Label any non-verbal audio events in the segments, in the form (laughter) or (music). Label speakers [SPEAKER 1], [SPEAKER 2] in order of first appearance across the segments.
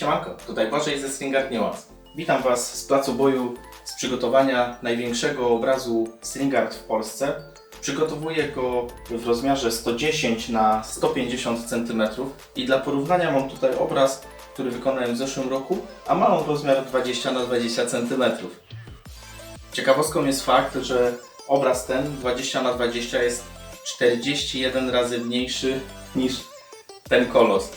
[SPEAKER 1] Siemanko, tutaj Błażej ze Stringard Niełaz. Witam Was z placu boju z przygotowania największego obrazu Stringard w Polsce. Przygotowuję go w rozmiarze 110 na 150 cm i dla porównania mam tutaj obraz, który wykonałem w zeszłym roku, a ma on rozmiar 20 na 20 cm. Ciekawostką jest fakt, że obraz ten 20 na 20 jest 41 razy mniejszy niż ten kolos.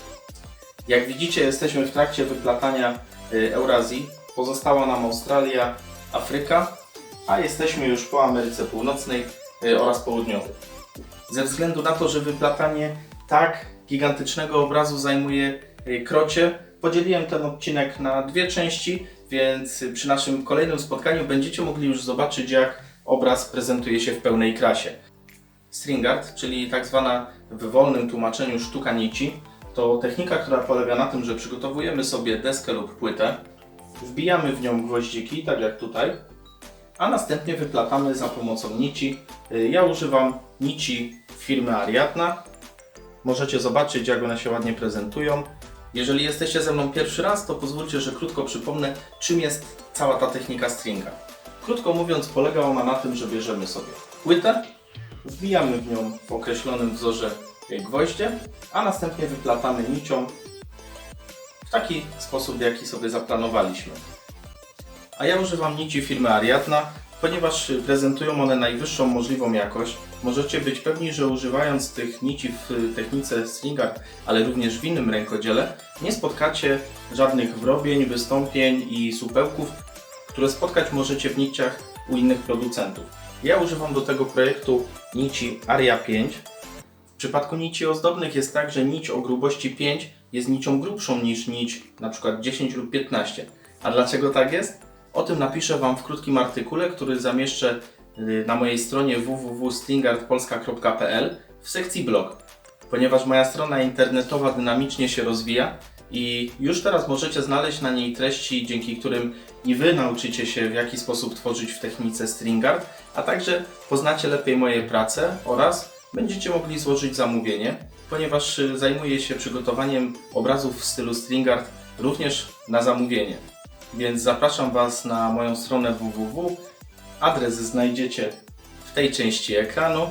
[SPEAKER 1] Jak widzicie, jesteśmy w trakcie wyplatania y, Eurazji. Pozostała nam Australia, Afryka, a jesteśmy już po Ameryce Północnej y, oraz Południowej. Ze względu na to, że wyplatanie tak gigantycznego obrazu zajmuje y, krocie, podzieliłem ten odcinek na dwie części, więc przy naszym kolejnym spotkaniu będziecie mogli już zobaczyć, jak obraz prezentuje się w pełnej krasie. Stringard, czyli tak zwana w wolnym tłumaczeniu sztuka nici, to technika, która polega na tym, że przygotowujemy sobie deskę lub płytę, wbijamy w nią gwoździki, tak jak tutaj, a następnie wyplatamy za pomocą nici. Y, Ja używam nici firmy Ariadna. Możecie zobaczyć, jak one się ładnie prezentują. Jeżeli jesteście ze mną pierwszy raz, to pozwólcie, że krótko przypomnę, czym jest cała ta technika stringa. Krótko mówiąc, polega ona na tym, że bierzemy sobie płytę, wbijamy w nią w określonym wzorze gwoździe, a następnie wyplatamy nicią w taki sposób, jaki sobie zaplanowaliśmy. A ja używam nici firmy Ariadna, ponieważ prezentują one najwyższą możliwą jakość. Możecie być pewni, że używając tych nici w technice stringard, ale również w innym rękodziele, nie spotkacie żadnych wrobień, wystąpień i supełków, które spotkać możecie w niciach u innych producentów. Ja używam do tego projektu nici Aria 5, w przypadku nici ozdobnych jest tak, że nić o grubości 5 jest nicią grubszą niż nić np. 10 lub 15. A dlaczego tak jest? O tym napiszę Wam w krótkim artykule, który zamieszczę y, na mojej stronie www.stringardpolska.pl w sekcji blog. Ponieważ moja strona internetowa dynamicznie się rozwija i już teraz możecie znaleźć na niej treści, dzięki którym i Wy nauczycie się w jaki sposób tworzyć w technice Stringard, a także poznacie lepiej moje prace oraz będziecie mogli złożyć zamówienie, ponieważ y, zajmuję się przygotowaniem obrazów w stylu Stringard również na zamówienie. Więc zapraszam Was na moją stronę www. Adres znajdziecie w tej części ekranu.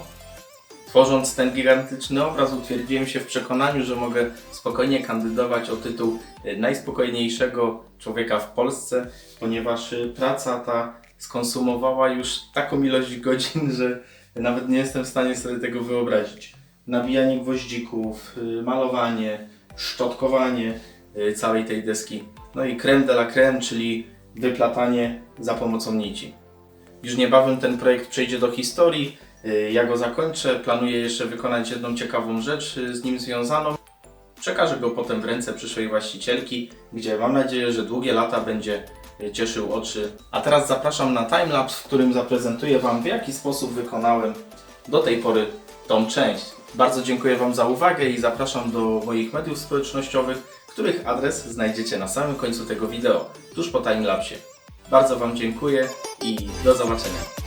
[SPEAKER 1] Tworząc ten gigantyczny obraz, utwierdziłem się w przekonaniu, że mogę spokojnie kandydować o tytuł y, najspokojniejszego człowieka w Polsce, ponieważ y, praca ta skonsumowała już taką ilość godzin, (laughs) że nawet nie jestem w stanie sobie tego wyobrazić. Nabijanie gwoździków, y, malowanie, szczotkowanie y, całej tej deski. No i creme de la creme, czyli wyplatanie za pomocą nici. Już niebawem ten projekt przejdzie do historii. y, Ja go zakończę. Planuję jeszcze wykonać jedną ciekawą rzecz z nim związaną. Przekażę go potem w ręce przyszłej właścicielki, gdzie mam nadzieję, że długie lata będzie cieszył oczy. A teraz zapraszam na timelapse, w którym zaprezentuję Wam w jaki sposób wykonałem do tej pory tą część. Bardzo dziękuję Wam za uwagę i zapraszam do moich mediów społecznościowych, których adres znajdziecie na samym końcu tego wideo, tuż po timelapsie. Bardzo Wam dziękuję i do zobaczenia.